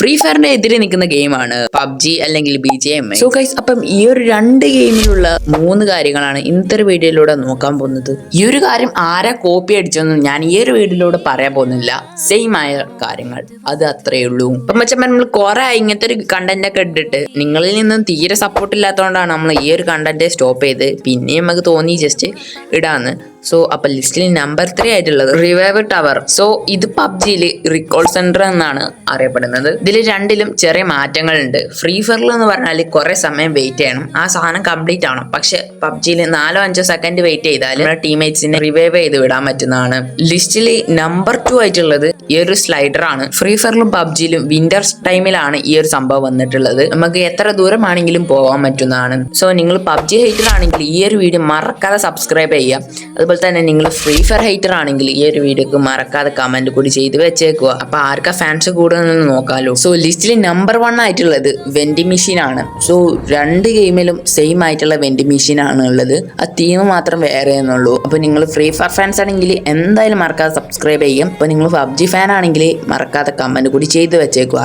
Free ഫയറിന്റെ എതിരെ നിൽക്കുന്ന ഗെയിമാണ് പബ്ജി അല്ലെങ്കിൽ B J M so guys അപ്പം ഈ ഒരു രണ്ട് ഗെയിമിലുള്ള മൂന്ന് കാര്യങ്ങളാണ് ഇന്നത്തെ ഒരു വീഡിയോയിലൂടെ നോക്കാൻ പോകുന്നത്. ഈ ഒരു കാര്യം ആരാ കോപ്പി അടിച്ചൊന്നും ഞാൻ ഈ ഒരു വീഡിയോയിലൂടെ പറയാൻ പോകുന്നില്ല. സെയിം ആയ കാര്യങ്ങൾ. അത് അത്രേ ഉള്ളൂ. അപ്പം വെച്ചാൽ നമ്മൾ കുറെ ഇങ്ങനത്തെ ഒരു കണ്ടന്റ് ഒക്കെ ഇട്ടിട്ട് നിങ്ങളിൽ നിന്നും തീരെ സപ്പോർട്ട് ഇല്ലാത്തതുകൊണ്ടാണ് നമ്മൾ ഈ ഒരു കണ്ടന്റ് സ്റ്റോപ്പ് ചെയ്ത് പിന്നെയും നമുക്ക് തോന്നി ജസ്റ്റ് ഇടാന്ന്. സോ അപ്പൊ ലിസ്റ്റിൽ നമ്പർ ത്രീ ആയിട്ടുള്ളത് റിവൈവ് ടവർ സോ ഇത് പബ്ജിയിൽ റിക്കോൾ സെന്റർ എന്നാണ് അറിയപ്പെടുന്നത്. ഇതിൽ രണ്ടിലും ചെറിയ മാറ്റങ്ങളുണ്ട്. ഫ്രീ ഫയറിൽ എന്ന് പറഞ്ഞാൽ കുറെ സമയം വെയിറ്റ് ചെയ്യണം. ആ സാധനം കംപ്ലീറ്റ് ആവണം. പക്ഷെ പബ്ജിയിൽ നാലോ അഞ്ചോ സെക്കൻഡ് വെയിറ്റ് ചെയ്താൽ നമ്മുടെ ടീംമേറ്റ്സിനെ റിവൈവ് ചെയ്ത് വിടാൻ പറ്റുന്നതാണ്. ലിസ്റ്റിൽ നമ്പർ ടു ആയിട്ടുള്ളത് ഈ ഒരു സ്ലൈഡർ ആണ്. ഫ്രീ ഫയറിലും പബ്ജിയിലും വിന്റർ ടൈമിലാണ് ഈ ഒരു സംഭവം വന്നിട്ടുള്ളത്. നമുക്ക് എത്ര ദൂരമാണെങ്കിലും പോകാൻ പറ്റുന്നതാണ്. സോ നിങ്ങൾ പബ്ജി ഹൈറ്റർ ആണെങ്കിൽ ഈ ഒരു വീഡിയോ മറക്കാതെ സബ്സ്ക്രൈബ് ചെയ്യുക. അതുപോലെ തന്നെ നിങ്ങൾ ഫ്രീ ഫയർ ഹൈറ്റർ ആണെങ്കിൽ ഈ ഒരു വീഡിയോക്ക് മറക്കാതെ കമന്റ് കൂടി ചെയ്ത് വെച്ചേക്കുക. അപ്പൊ ആർക്കാ ഫാൻസ് കൂടുതലെന്ന് നോക്കാലോ. സോ ലിസ്റ്റിൽ നമ്പർ വൺ ആയിട്ടുള്ളത് വെൻഡി മെഷീൻ ആണ്. സോ രണ്ട് ഗെയിമിലും സെയിം ആയിട്ടുള്ള വെൻഡി മെഷീൻ ആണ് ഉള്ളത്. ആ തീം മാത്രം വേറെ എന്നുള്ളൂ അപ്പൊ നിങ്ങൾ ഫ്രീ ഫയർ ഫാൻസ് ആണെങ്കിൽ എന്തായാലും മറക്കാതെ സബ്സ്ക്രൈബ് ചെയ്യും. അപ്പൊ നിങ്ങൾ പബ്ജി ഫാൻ ആണെങ്കിൽ മറക്കാതെ കമന്റ് കൂടി ചെയ്ത് വെച്ചേക്കുക.